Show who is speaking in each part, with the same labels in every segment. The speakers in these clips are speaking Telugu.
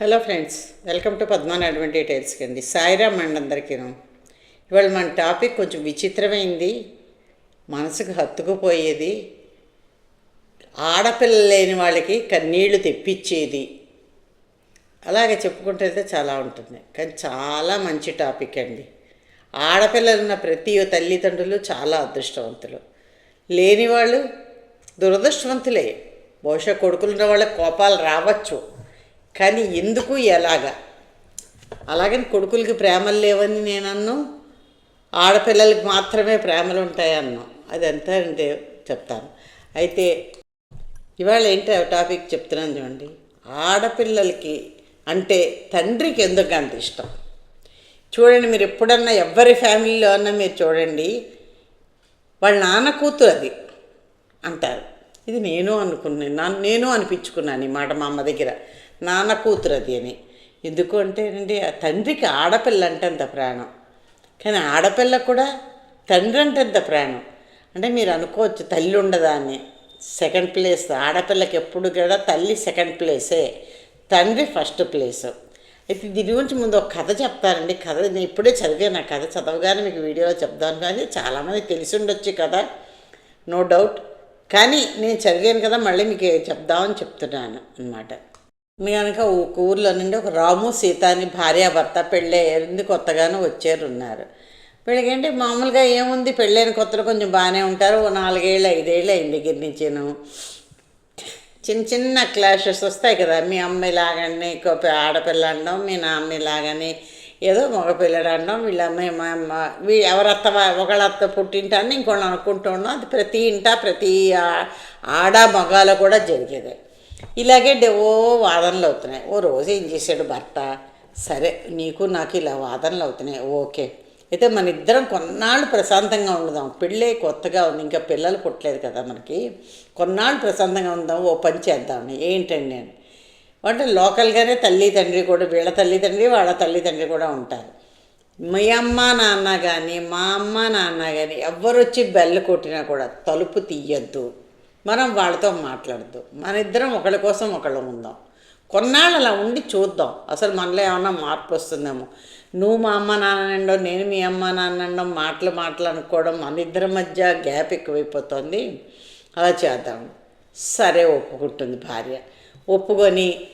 Speaker 1: Hello friends welcome to Padmanath డీటెయిల్స్కి అండి సాయిరామ్ అండి అందరికీను. ఇవాళ మన టాపిక్ కొంచెం విచిత్రమైంది మనసుకు హత్తుకుపోయేది ఆడపిల్ల లేని వాళ్ళకి కన్నీళ్ళు తెప్పించేది. అలాగే చెప్పుకుంటే చాలా ఉంటుంది కానీ చాలా మంచి టాపిక్ అండి. ఆడపిల్లలు ఉన్న ప్రతి తల్లిదండ్రులు చాలా అదృష్టవంతులు. లేని వాళ్ళు దురదృష్టవంతులే. బహుశా కొడుకులున్న వాళ్ళకి కోపాలు రావచ్చు. కానీ ఎందుకు ఎలాగా? అలాగని కొడుకులకి ప్రేమలు లేవని నేను అన్ను ఆడపిల్లలకి మాత్రమే ప్రేమలు ఉంటాయన్ను. అది ఎంత అంటే చెప్తాను. అయితే ఇవాళ ఏంటి ఆ టాపిక్ చెప్తున్నాను చూడండి. ఆడపిల్లలకి అంటే తండ్రికి ఎందుకు అంత ఇష్టం? చూడండి మీరు ఎప్పుడన్నా ఎవరి ఫ్యామిలీలో అన్నా మీరు చూడండి వాళ్ళ నాన్న కూతురు అది అంటారు. ఇది నేను అనుకున్నాను నేను అనిపించుకున్నాను ఈ మాట మా అమ్మ దగ్గర. నాన్న కూతురు అది అని. ఎందుకు అంటే అండి ఆ తండ్రికి ఆడపిల్ల అంటే అంత ప్రాణం. కానీ ఆడపిల్ల కూడా తండ్రి అంటే అంత ప్రాణం. అంటే మీరు అనుకోవచ్చు తల్లి ఉండదా అని. సెకండ్ ప్లేస్ ఆడపిల్లకి ఎప్పుడు కూడా తల్లి సెకండ్ ప్లేసే. తండ్రి ఫస్ట్ ప్లేస్. అయితే దీని గురించి ముందు ఒక కథ చెప్తానండి. కథ నేను ఇప్పుడే చదివాను. ఆ కథ చదవగానే మీకు వీడియోలో చెప్తాను. కానీ చాలామంది తెలిసి ఉండొచ్చు కదా నో డౌట్. కానీ నేను చదివాను కదా మళ్ళీ మీకు చెప్దామని చెప్తున్నాను అనమాట కనుక ఒక ఊర్లో నుండి ఒక రాము సీత అని భార్యాభర్త పెళ్ళయ్యారు కొత్తగానే వచ్చారున్నారు. వీళ్ళకేంటి మామూలుగా ఏముంది పెళ్ళైన కొత్తలో కొంచెం బాగానే ఉంటారు. ఓ నాలుగేళ్ళు ఐదేళ్ళు అయిన దగ్గర నుంచేను. చిన్న చిన్న క్లాషెస్ వస్తాయి కదా మీ అమ్మాయి లాగానే ఆడపిల్ల అనడం మీ నాన్న లాగానే ఏదో మగపిల్లడు అనడం వీళ్ళ అమ్మాయి మా అమ్మ వీ ఎవరత్త ఒకళ్ళత్త పుట్టింటాన్ని ఇంకోళ్ళు అనుకుంటూ ఉన్నాం. అది ప్రతి ఇంట ప్రతి ఆ- ఆడ మగాలో కూడా జరిగేది. ఇలాగే ఓ వాదనలు అవుతున్నాయి. ఓ రోజు ఏం చేశాడు భర్త? సరే నీకు నాకు ఇలా వాదనలు అవుతున్నాయి. ఓకే. అయితే మన ఇద్దరం కొన్నాళ్ళు ప్రశాంతంగా ఉండదాం. పెళ్ళే కొత్తగా ఉంది. ఇంకా పిల్లలు పుట్టలేదు కదా మనకి. కొన్నాళ్ళు ప్రశాంతంగా ఉందాం. ఓ పని చేద్దాం ఏంటండి అని. అంటే లోకల్గానే తల్లి తండ్రి కూడా వీళ్ళ తల్లిదండ్రి వాళ్ళ తల్లిదండ్రి కూడా ఉంటారు. మీ అమ్మ నాన్న కానీ మా అమ్మ నాన్న కానీ ఎవ్వరు వచ్చి బెల్ల కొట్టినా కూడా తలుపు తీయద్దు. మనం వాళ్ళతో మాట్లాడద్దు. మన ఇద్దరం ఒకళ్ళ కోసం ఒకళ్ళు ఉందాం. కొన్నాళ్ళు అలా ఉండి చూద్దాం. అసలు మనలో ఏమన్నా మార్పు వస్తుందేమో. నువ్వు మా అమ్మ నాన్నండో నేను మీ అమ్మ నాన్నండో మాటలు మాటలు అనుకోవడం మన ఇద్దరి మధ్య గ్యాప్ ఎక్కువైపోతుంది. అలా చేద్దాం. సరే ఒప్పుకుంటుంది భార్య. ఒప్పుకొని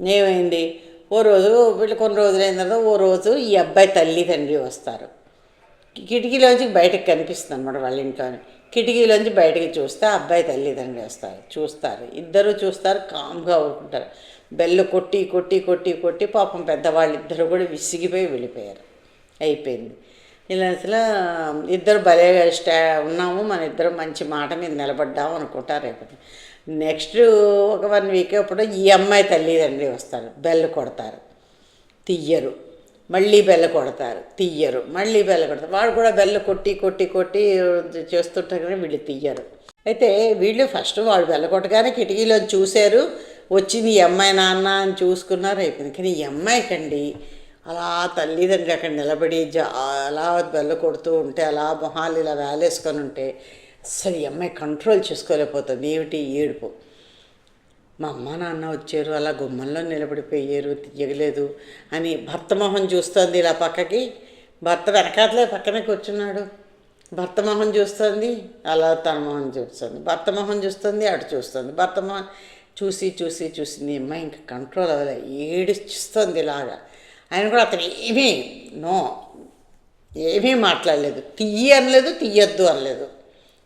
Speaker 1: ఏమైంది? ఓ రోజు వీళ్ళు కొన్ని రోజులు అయిన తర్వాత ఓ రోజు ఈ అబ్బాయి తల్లి తండ్రి వస్తారు. కిటికీలోంచి బయటకు కనిపిస్తుంది అనమాట వాళ్ళ ఇంట్లోనే. కిటికీలోంచి బయటకు చూస్తే ఆ అబ్బాయి తల్లిదండ్రులు వస్తారు చూస్తారు. ఇద్దరు చూస్తారు కామ్గా ఉంటారు. బెల్లు కొట్టి కొట్టి కొట్టి కొట్టి పాపం పెద్దవాళ్ళు ఇద్దరు కూడా విసిగిపోయి వెళ్ళిపోయారు. అయిపోయింది. ఇలా అసలు ఇద్దరు భలే స్టా ఉన్నాము మన ఇద్దరు మంచి మాట మీద నిలబడ్డాము అనుకుంటారు రేపటి. నెక్స్ట్ ఒక వన్ వీక్ అప్పుడు ఈ అమ్మాయి తల్లిదండ్రి వస్తారు బెల్ కొడతారు. తీయరు మళ్ళీ బెల్ల కొడతారు తీయరు మళ్ళీ బెల్ల కొడతారు. వాడు కూడా బెల్ల కొట్టి కొట్టి కొట్టి చేస్తుంటారు కానీ వీళ్ళు తీయరు అయితే వీళ్ళు ఫస్ట్ వాళ్ళు బెల్ల కొట్టగానే కిటికీలో చూశారు. వచ్చింది ఈ అమ్మాయి నాన్న అని చూసుకున్నారు అయిపోయింది. కానీ ఈ అమ్మాయికండి అలా తల్లిదండ్రులు అక్కడ నిలబడి జా అలా బెల్ల కొడుతూ ఉంటే అలా మొహాలు ఇలా వేలేసుకొని ఉంటే అసలు ఈ అమ్మాయి కంట్రోల్ చేసుకోలేకపోతుంది. ఏమిటి? ఏడుపు. మా అమ్మ నాన్న వచ్చారు అలా గుమ్మంలో నిలబడిపోయారు తీయగలేదు అని భర్త మొహం చూస్తోంది ఇలా పక్కకి. భర్త వెనకాతలే పక్కనే కూర్చున్నాడు. భర్త మొహం చూస్తుంది అలా తన మొహం చూస్తుంది. భర్త మొహం చూస్తుంది అటు చూస్తుంది. భర్త మొహం చూసి చూసి చూసి నీ అమ్మాయి ఇంకా కంట్రోల్ అవ్వలే ఏడుస్తుంది ఇలాగా. ఆయన కూడా అతను ఏమీ నో ఏమీ మాట్లాడలేదు. తీయి అనలేదు తీయొద్దు అనలేదు.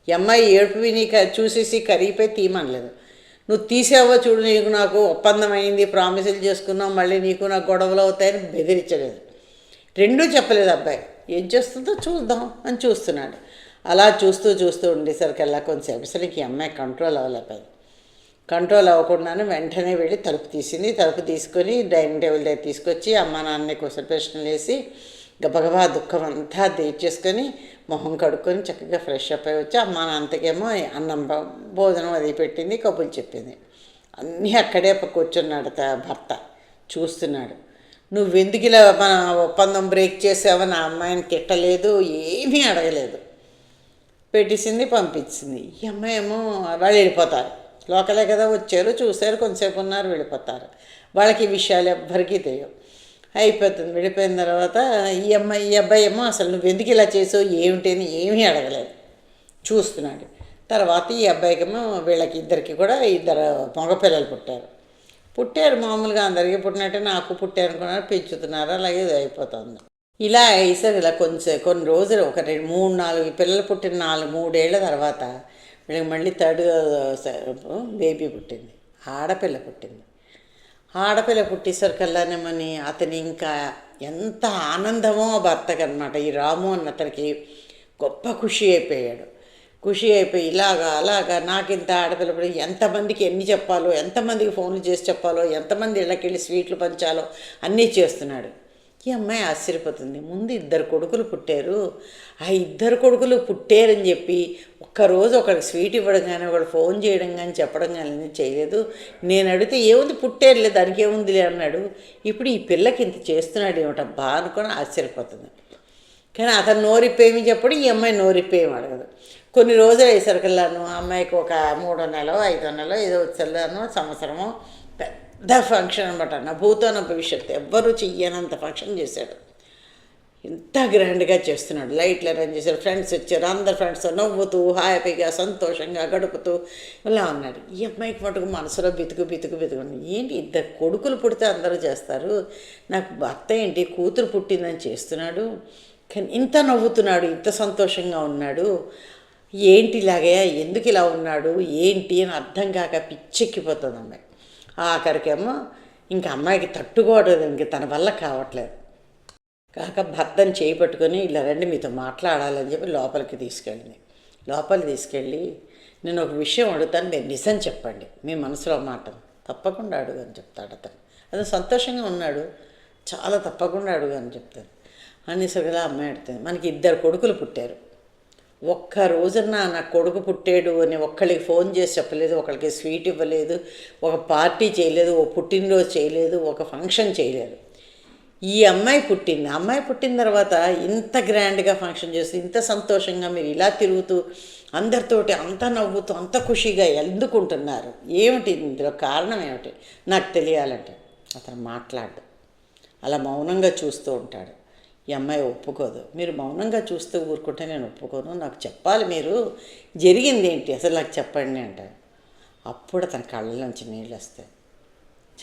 Speaker 1: ఈ అమ్మాయి ఏడుపు విని చూసేసి కరిగిపోయి తీయమనలేదు. నువ్వు తీసావో చూడు నీకు నాకు ఒప్పందం అయింది ప్రామిసులు చేసుకున్నావు మళ్ళీ నీకు నాకు గొడవలు అవుతాయని బెదిరించలేదు. రెండూ చెప్పలేదు అబ్బాయి. ఏం చేస్తుందో చూద్దాం అని చూస్తున్నాడు. అలా చూస్తూ చూస్తూ ఉండేసరికల్లా కొంచెంసేపటికి ఈ అమ్మాయి కంట్రోల్ అవ్వలేకపోయింది కంట్రోల్ అవ్వకుండానే వెంటనే వెళ్ళి తలుపు తీసింది. తలుపు తీసుకొని డైనింగ్ టేబుల్ దగ్గర తీసుకొచ్చి అమ్మ నాన్నని క్వశ్చన్ ప్రశ్నలు వేసి గబగబా దుఃఖం అంతా తీర్చేసుకొని మొహం కడుక్కొని చక్కగా ఫ్రెష్ అప్ అయి వచ్చి అమ్మ అంతకేమో అన్నం భోజనం అది పెట్టింది కబుర్లు చెప్పింది. అన్నీ అక్కడే కూర్చున్నాడు త- భర్త. చూస్తున్నాడు. నువ్వెందుకు ఇలా మన ఒప్పందం బ్రేక్ చేసావని నా అమ్మాయిని తిట్టలేదు ఏమీ అడగలేదు. పెట్టేసింది పంపించింది. ఈ అమ్మాయి ఏమో వాళ్ళు వెళ్ళిపోతారు. లోకలే కదా వచ్చారు చూశారు కొంతసేపు ఉన్నారు వెళ్ళిపోతారు. వాళ్ళకి విషయాలు ఎవ్వరికీ తెలియవు. అయిపోతుంది విడిపోయిన తర్వాత ఈ అమ్మాయి ఈ అబ్బాయి ఏమో అసలు నువ్వు ఎందుకు ఇలా చేసావు ఏమిటి అని ఏమీ అడగలేదు. చూస్తున్నాడు. తర్వాత ఈ అబ్బాయికేమో వీళ్ళకి ఇద్దరికి కూడా ఇద్దరు మగపిల్లలు పుట్టారు. పుట్టారు మామూలుగా అందరికీ పుట్టినట్టే నాకు పుట్టారు అనుకున్నారు పెంచుతున్నారు అలాగే అయిపోతుంది. ఇలా అయ్యేసరికి ఇలా కొంచెం కొన్ని రోజులు ఒక రెండు మూడు నాలుగు పిల్లలు పుట్టిన నాలుగు మూడేళ్ళ తర్వాత వీళ్ళకి మళ్ళీ థర్డ్ బేబీ పుట్టింది ఆడపిల్ల పుట్టింది. ఆడపిల్ల పుట్టేసరికల్లానేమని అతని ఇంకా ఎంత ఆనందమో ఆ అనమాట ఈ రాము అన్న అతనికి గొప్ప ఖుషి అయిపోయాడు. ఖుషి అయిపోయి ఇలాగా అలాగా నాకింత ఆడపిల్ల ఎంతమందికి ఎన్ని చెప్పాలో ఎంతమందికి ఫోన్లు చేసి చెప్పాలో ఎంతమంది ఇళ్ళకెళ్ళి స్వీట్లు పంచాలో అన్నీ చేస్తున్నాడు. ఈ అమ్మాయి ఆశ్చర్యపోతుంది. ముందు ఇద్దరు కొడుకులు పుట్టారు. ఆ ఇద్దరు కొడుకులు పుట్టారని చెప్పి ఒక్కరోజు ఒకరికి స్వీట్ ఇవ్వడం కానీ ఒకడు ఫోన్ చేయడం కానీ చెప్పడం కానీ చేయలేదు. నేను అడిగితే ఏముంది పుట్టారులే దానికి ఏముందిలే అన్నాడు. ఇప్పుడు ఈ పిల్లకి ఇంత చేస్తున్నాడు ఏమిటబ్బా అనుకొని ఆశ్చర్యపోతుంది. కానీ అతను నోరిప్పేమి చెప్పడం ఈ అమ్మాయి నోరిప్పేమి అడగదు. కొన్ని రోజులు అయ్యేసరికల్లాను అమ్మాయికి ఒక మూడో నెల ఐదో నెల ఏదో వచ్చేలాను సంవత్సరము పెద్ద ఫంక్షన్ అనమాట నా భూతోన భవిష్యత్తు. ఎవ్వరూ చెయ్యనంత ఫంక్షన్ చేశాడు. ఎంత గ్రాండ్గా చేస్తున్నాడు. లైట్లు అరేంజ్ చేశారు ఫ్రెండ్స్ వచ్చారు. అందరు ఫ్రెండ్స్ నవ్వుతూ హ్యాపీగా సంతోషంగా గడుపుతూ ఇలా ఉన్నాడు. ఈ అమ్మాయికి మటుకు మనసులో బితుకు బితుకు బితుకు ఏంటి ఇద్దరు కొడుకులు పుడితే అందరూ చేస్తారు? నాకు భర్త ఏంటి? కూతురు పుట్టిందని చేస్తున్నాడు. కానీ ఇంత నవ్వుతున్నాడు ఇంత సంతోషంగా ఉన్నాడు. ఏంటి ఇలాగే? ఎందుకు ఇలా ఉన్నాడు? ఏంటి అని అర్థం కాక పిచ్చెక్కిపోతుంది అమ్మాయి. ఆఖరికేమో ఇంకా అమ్మాయికి తట్టుకోవడం ఇంక తన వల్ల కావట్లేదు. కాక భర్తను చేయి పట్టుకొని ఇలా రండి మీతో మాట్లాడాలని చెప్పి లోపలికి తీసుకెళ్ళింది. లోపలికి తీసుకెళ్ళి నేను ఒక విషయం అడుగుతాను మీరు నిజం చెప్పండి. మీ మనసులో మాట. తప్పకుండా అడుగు అని చెప్తాడు అతను. అతను సంతోషంగా ఉన్నాడు. చాలా తప్పకుండా అడుగు అని చెప్తాను అనేసరిగా అమ్మాయి అడుగుతుంది మనకి ఇద్దరు కొడుకులు పుట్టారు. ఒక్క రోజున నా కొడుకు పుట్టాడు అని ఒక్కళ్ళకి ఫోన్ చేసి చెప్పలేదు ఒకళ్ళకి స్వీట్ ఇవ్వలేదు ఒక పార్టీ చేయలేదు ఒక పుట్టినరోజు చేయలేదు ఒక ఫంక్షన్ చేయలేదు. ఈ అమ్మాయి పుట్టింది. అమ్మాయి పుట్టిన తర్వాత ఇంత గ్రాండ్గా ఫంక్షన్ చేస్తూ ఇంత సంతోషంగా మీరు ఇలా తిరుగుతూ అందరితోటి అంత నవ్వుతూ అంత ఖుషిగా ఎందుకుంటున్నారు? ఏమిటి ఇందులో కారణం ఏమిటి? నాకు తెలియాలంటే అతను మాట్లాడు. అలా మౌనంగా చూస్తూ ఉంటాడు. ఈ అమ్మాయి ఒప్పుకోదు. మీరు మౌనంగా చూస్తూ ఊరుకుంటే నేను ఒప్పుకోను. నాకు చెప్పాలి మీరు. జరిగింది ఏంటి అసలు నాకు చెప్పండి అంటాడు. అప్పుడు అతని కళ్ళలోంచి నీళ్ళు వస్తాయి.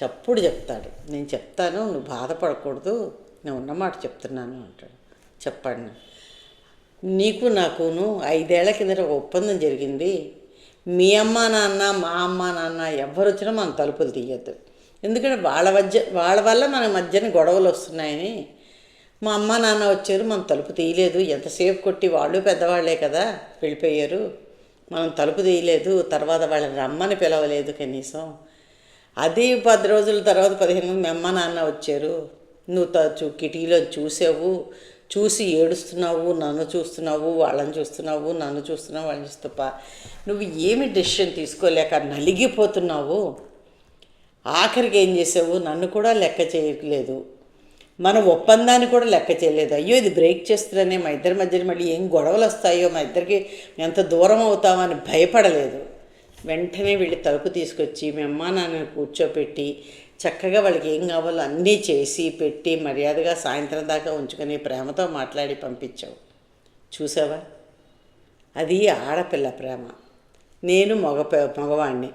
Speaker 1: చప్పుడు చెప్తాడు. నేను చెప్తాను నువ్వు బాధపడకూడదు. నేను ఉన్నమాట చెప్తున్నాను అంటాడు. చెప్పండి. నీకు నాకును ఐదేళ్ళ కిందట ఒక ఒప్పందం జరిగింది. మీ అమ్మ నాన్న మా అమ్మ నాన్న ఎవరు వచ్చినా మనం తలుపులు తీయద్దు. ఎందుకంటే వాళ్ళ మధ్య వాళ్ళ వల్ల మన మధ్యన గొడవలు వస్తున్నాయని మా అమ్మ నాన్న వచ్చారు మనం తలుపు తీయలేదు. ఎంతసేపు కొట్టి వాళ్ళు పెద్దవాళ్ళే కదా వెళ్ళిపోయారు. మనం తలుపు తీయలేదు తర్వాత వాళ్ళని రమ్మని పిలవలేదు కనీసం. అది పది రోజుల తర్వాత పదిహేను మీ అమ్మ నాన్న వచ్చారు. నువ్వు త- చూ కిటికీలో చూసావు చూసి ఏడుస్తున్నావు నన్ను చూస్తున్నావు వాళ్ళని చూస్తున్నావు నన్ను చూస్తున్నావు వాళ్ళని చూస్తుప్ప నువ్వు ఏమి డెసిషన్ తీసుకోలేక నలిగిపోతున్నావు. ఆఖరికి ఏం చేసావు? నన్ను కూడా లెక్క చేయట్లేదు మన ఒప్పందాన్ని కూడా లెక్క చేయలేదు. అయ్యో ఇది బ్రేక్ చేస్తుందనే మా ఇద్దరి మధ్యన మళ్ళీ ఏం గొడవలు వస్తాయో మా ఇద్దరికి ఎంత దూరం అవుతామని భయపడలేదు. వెంటనే వీళ్ళు తలుపు తీసుకొచ్చి మీ నాన్నని కూర్చోపెట్టి చక్కగా వాళ్ళకి ఏం కావాలో అన్నీ చేసి పెట్టి మర్యాదగా సాయంత్రం దాకా ఉంచుకొని ప్రేమతో మాట్లాడి పంపించావు. చూసావా? అది ఆడపిల్ల ప్రేమ. నేను మగ మగవాణ్ణి.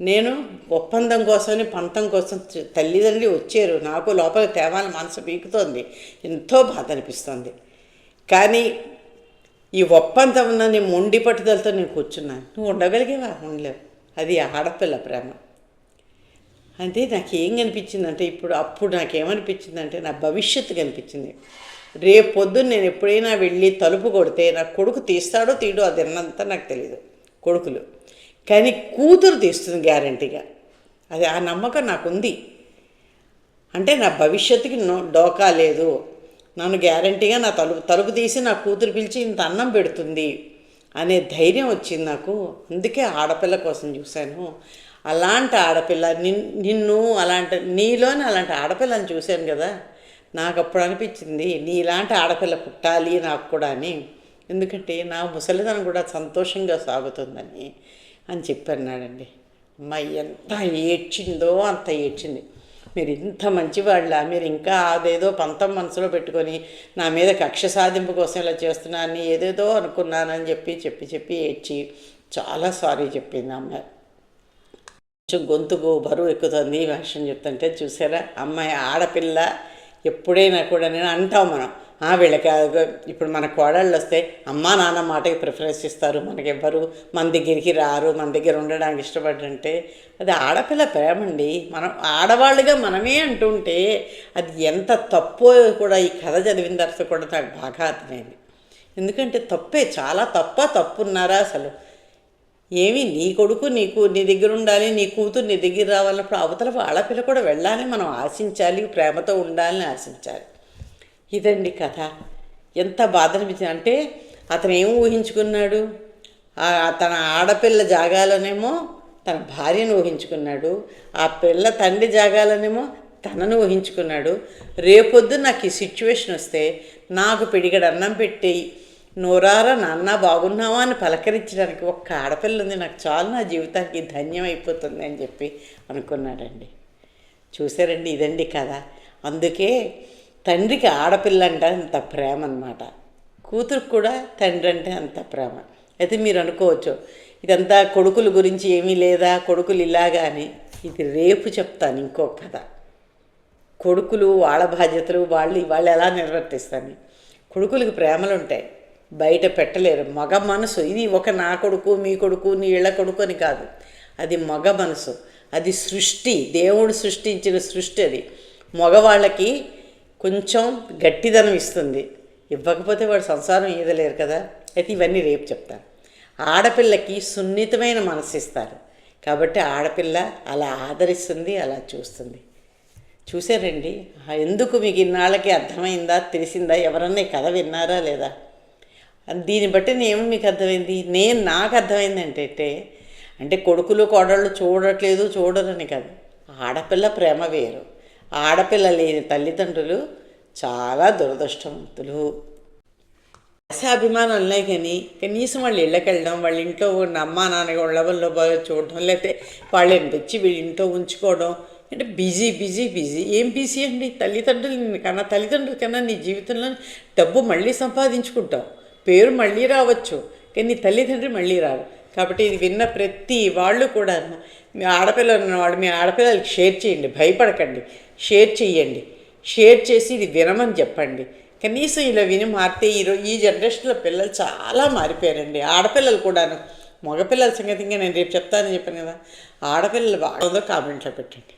Speaker 1: నేను ఒప్పందం కోసమని పంతం కోసం తల్లిదండ్రులు తల్లిదండ్రి వచ్చారు. నాకు లోపల తేవాలి మనసు పీకుతోంది. ఎంతో బాధ అనిపిస్తుంది. కానీ ఈ ఒప్పందం ఉన్న నీ మొండి పట్టుదలతో నేను కూర్చున్నాను నువ్వు ఉండగలిగేవా? ఉండలేవు. అది ఆడపిల్ల ప్రేమ. అంటే నాకేం కనిపించిందంటే ఇప్పుడు అప్పుడు నాకేమనిపించిందంటే నా భవిష్యత్తు కనిపించింది. రేపు పొద్దున్న నేను ఎప్పుడైనా వెళ్ళి తలుపు కొడితే నా కొడుకు తీస్తాడో తీడో అది అన్నంత నాకు తెలియదు కొడుకులు. కానీ కూతురు తీస్తుంది గ్యారంటీగా. అది ఆ నమ్మకం నాకుంది. అంటే నా భవిష్యత్తుకి నో డోకా లేదు. నన్ను గ్యారంటీగా నా తలుపు తలుపు తీసి నా కూతురు పిలిచి ఇంత అన్నం పెడుతుంది అనే ధైర్యం వచ్చింది నాకు. అందుకే ఆడపిల్ల కోసం చూశాను. అలాంటి ఆడపిల్ల నిన్ నిన్ను అలాంటి నీలోని అలాంటి ఆడపిల్లని చూశాను కదా. నాకు అప్పుడు అనిపించింది నీలాంటి ఆడపిల్ల పుట్టాలి నాకు కూడా అని. ఎందుకంటే నా ముసలిదనం కూడా సంతోషంగా సాగుతుందని. అని చెప్పన్నాడండి. అమ్మాయి ఎంత ఏడ్చిందో అంత ఏడ్చింది. మీరు ఇంత మంచివాళ్ళ? మీరు ఇంకా అదేదో పంతం మనసులో పెట్టుకొని నా మీద కక్ష సాధింపు కోసం ఇలా చేస్తున్నానని ఏదేదో అనుకున్నానని చెప్పి చెప్పి చెప్పి ఏడ్చి చాలా సారీ చెప్పింది అమ్మాయి. కొంచెం గొంతుకు బరువు ఎక్కుతుంది ఈ విషయం చెప్తుంటే చూసారా? అమ్మాయి ఆడపిల్ల ఎప్పుడైనా కూడా నేను అంటాం మనం. వీళ్ళకి ఇప్పుడు మన కోడళ్ళు వస్తే అమ్మా నాన్న మాటకి ప్రిఫరెన్స్ ఇస్తారు. మనకి ఎవ్వరు మన దగ్గరికి రారు మన దగ్గర ఉండడానికి ఇష్టపడంటే అది ఆడపిల్ల ప్రేమ అండి మనం ఆడవాళ్ళుగా మనమే అంటుంటే అది ఎంత తప్పో కూడా ఈ కథ చదివిన తర్వాత కూడా నాకు బాగా అర్థమైంది. ఎందుకంటే తప్పే చాలా తప్ప తప్పున్నారా అసలు? ఏమి నీ కొడుకు నీకు నీ దగ్గర ఉండాలి నీ కూతురు నీ దగ్గర రావాలన్నప్పుడు అవతల ఆడపిల్ల కూడా వెళ్ళాలని మనం ఆశించాలి ప్రేమతో ఉండాలని ఆశించాలి. ఇదండి కథ. ఎంత బాధ అనిపించింది అంటే అతను ఏం ఊహించుకున్నాడు తన ఆడపిల్ల జాగాలోనేమో తన భార్యను ఊహించుకున్నాడు. ఆ పిల్ల తండ్రి జాగాలోనేమో తనను ఊహించుకున్నాడు. రేపొద్దు నాకు ఈ సిచ్యువేషన్ వస్తే నాకు పిడిగడ అన్నం పెట్టి నోరారా నాన్న బాగున్నావా అని పలకరించడానికి ఒక్క ఆడపిల్ల ఉంది. నాకు చాలు నా జీవితానికి ధన్యం అయిపోతుంది అని చెప్పి అనుకున్నాడండి. చూసారండి ఇదండి కదా అందుకే తండ్రికి ఆడపిల్ల అంటే అంత ప్రేమ అనమాట కూతురు కూడా తండ్రి అంటే అంత ప్రేమ. అయితే మీరు అనుకోవచ్చు ఇదంతా కొడుకుల గురించి ఏమీ లేదా కొడుకులు ఇలాగా అని. ఇది రేపు చెప్తాను ఇంకో కథ. కొడుకులు వాళ్ళ బాధ్యతలు వాళ్ళు వాళ్ళు ఎలా నిర్వర్తిస్తాను? కొడుకులకు ప్రేమలు ఉంటాయి బయట పెట్టలేరు. మగ మనసు ఇది ఒక నా కొడుకు మీ కొడుకు నీ ఇళ్ళ కొడుకు అని కాదు. అది మగ మనసు. అది సృష్టి దేవుడు సృష్టించిన సృష్టి అది. మగవాళ్ళకి కొంచెం గట్టిదనం ఇస్తుంది. ఇవ్వకపోతే వాడు సంసారం ఈదలేరు కదా? అయితే ఇవన్నీ రేపు చెప్తాను ఆడపిల్లకి సున్నితమైన మనసు ఇస్తారు కాబట్టి ఆడపిల్ల అలా ఆదరిస్తుంది అలా చూస్తుంది. చూసారండి ఎందుకు మీకు ఇన్నాళ్ళకి అర్థమైందా తెలిసిందా? ఎవరన్నా కథ విన్నారా లేదా? దీన్ని బట్టి నేను మీకు అర్థమైంది. నేను నాకు అర్థమైంది అంటే అంటే కొడుకులు కోడళ్ళు చూడట్లేదు చూడరని కాదు. ఆడపిల్ల ప్రేమ వేరు. ఆడపిల్ల లేని తల్లిదండ్రులు చాలా దురదృష్టవంతులు. అభిమానం ఉన్నాయి కానీ కనీసం వాళ్ళు ఇళ్ళకి వెళ్ళడం వాళ్ళ ఇంట్లో ఉన్న అమ్మా నాన్న వాళ్ళ బాగా చూడడం లేకపోతే వాళ్ళని తెచ్చి వీళ్ళ ఇంట్లో ఉంచుకోవడం అంటే బిజీ బిజీ బిజీ. ఏం బిజీ అండి? తల్లిదండ్రులు కన్నా తల్లిదండ్రుల కన్నా నీ జీవితంలో డబ్బు మళ్ళీ సంపాదించుకుంటావు పేరు మళ్ళీ రావచ్చు కానీ నీ తల్లిదండ్రులు మళ్ళీ రారు. కాబట్టి ఇది విన్న ప్రతి వాళ్ళు కూడా మీ ఆడపిల్లలు ఉన్నవాడు మీ ఆడపిల్లలకి షేర్ చేయండి భయపడకండి. షేర్ చేయండి షేర్ చేసి ఇది వినమని చెప్పండి. కనీసం ఇలా విని మారితే ఈరోజు ఈ జనరేషన్లో పిల్లలు చాలా మారిపోయారండి. ఆడపిల్లలు కూడాను. మగపిల్లల సంగతి ఇంకా నేను రేపు చెప్తానని చెప్పాను కదా. ఆడపిల్లలు బాగుందో కామెంట్లో పెట్టండి.